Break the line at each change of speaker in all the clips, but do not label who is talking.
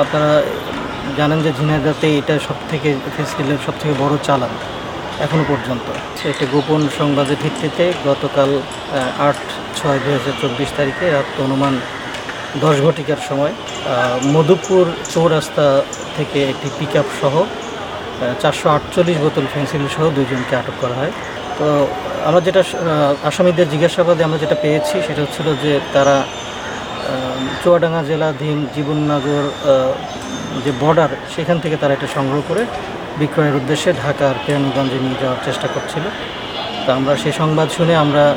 আপনারা জানেন যে ঝিনাইদাতে এটা সব থেকে ফেসিলের সব থেকে বড় চালান এখনও পর্যন্ত। একটা গোপন সংবাদের ভিত্তিতে গতকাল আট ছয় দু হাজার চব্বিশ তারিখে রাত অনুমান দশ ঘটিকার সময় মধুপুর চৌরাস্তা থেকে একটি পিক সহ চারশো আটচল্লিশ বোতল ফেন্সিল সহ দুজনকে আটক করা হয়। তো আমরা যেটা আসামিদের জিজ্ঞাসাবাদে আমরা যেটা পেয়েছি সেটা হচ্ছিল যে তারা চুয়াডাঙ্গা জেলাধীন জীবননগর যে বর্ডার সেখান থেকে তারা এটা সংগ্রহ করে বিক্রয়ের উদ্দেশ্যে ঢাকার কেরানীগঞ্জে নিয়ে যাওয়ার চেষ্টা করছিল। তা আমরা সেই সংবাদ শুনে আমরা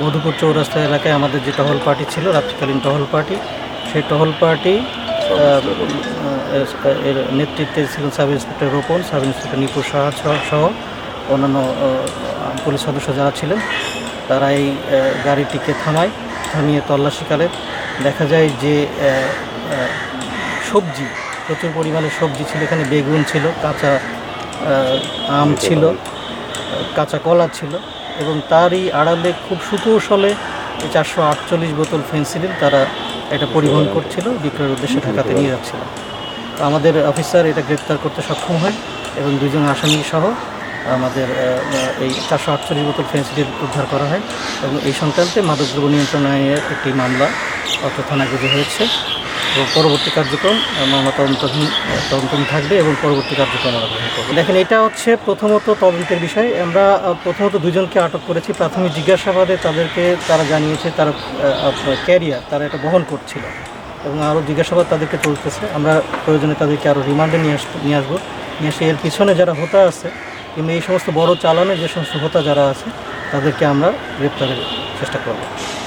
মধুপুর চৌরাস্তা এলাকায় আমাদের যে টহল পার্টি ছিল, রাত্রিকালীন টহল পার্টি সেই টহল পার্টি এর নেতৃত্বে ছিলেন sub inspector Ropan, sub inspector Saha সহ- সহ অন্যান্য পুলিশ সদস্য যারা ছিলেন তারা এই গাড়িটিকে থামায়, থামিয়ে তল্লাশিকালে দেখা যায় যে সবজি প্রচুর পরিমাণে সবজি ছিল। এখানে বেগুন ছিল কাঁচা আম ছিল কাঁচা কলা ছিল এবং তারই আড়ালে খুব সুকৌশলে চারশো আটচল্লিশ বোতল ফেন্সিলিন তারা এটা পরিবহন করছিল বিক্রয়ের উদ্দেশ্যে ঢাকাতে নিয়ে যাচ্ছিল। তো আমাদের অফিসার এটা গ্রেপ্তার করতে সক্ষম হয় এবং দুজন আসামি সহ আমাদের এই চারশো আটচল্লিশ বোতল ফেন্সিলিন উদ্ধার করা হয় এবং এই সংক্রান্তে মাদকদ্রব্য নিয়ন্ত্রণ আইনের একটি মামলা অর্থ থানায় গুজে হয়েছে। এবং পরবর্তী কার্যক্রম মামলা তদন্তাধীন আহ, তদন্তাধীন থাকবে এবং পরবর্তী কার্যক্রম আমরা গ্রহণ করব। দেখেন এটা হচ্ছে প্রথমত তদন্তের বিষয়। আমরা প্রথমত দুজনকে আটক করেছি। প্রাথমিক জিজ্ঞাসাবাদে তাদেরকে তারা জানিয়েছে তারা ক্যারিয়ার তারা এটা বহন করছিল। এবং আরও জিজ্ঞাসাবাদ তাদেরকে চলতেছে। আমরা প্রয়োজনে তাদেরকে আরও রিমান্ডে নিয়ে আস নিয়ে আসব। নিয়ে এসে এর পিছনে যারা হোতা আছে কিংবা এই সমস্ত বড় চালানে যে সমস্ত হোতা যারা আছে তাদেরকে আমরা গ্রেপ্তারের চেষ্টা করব।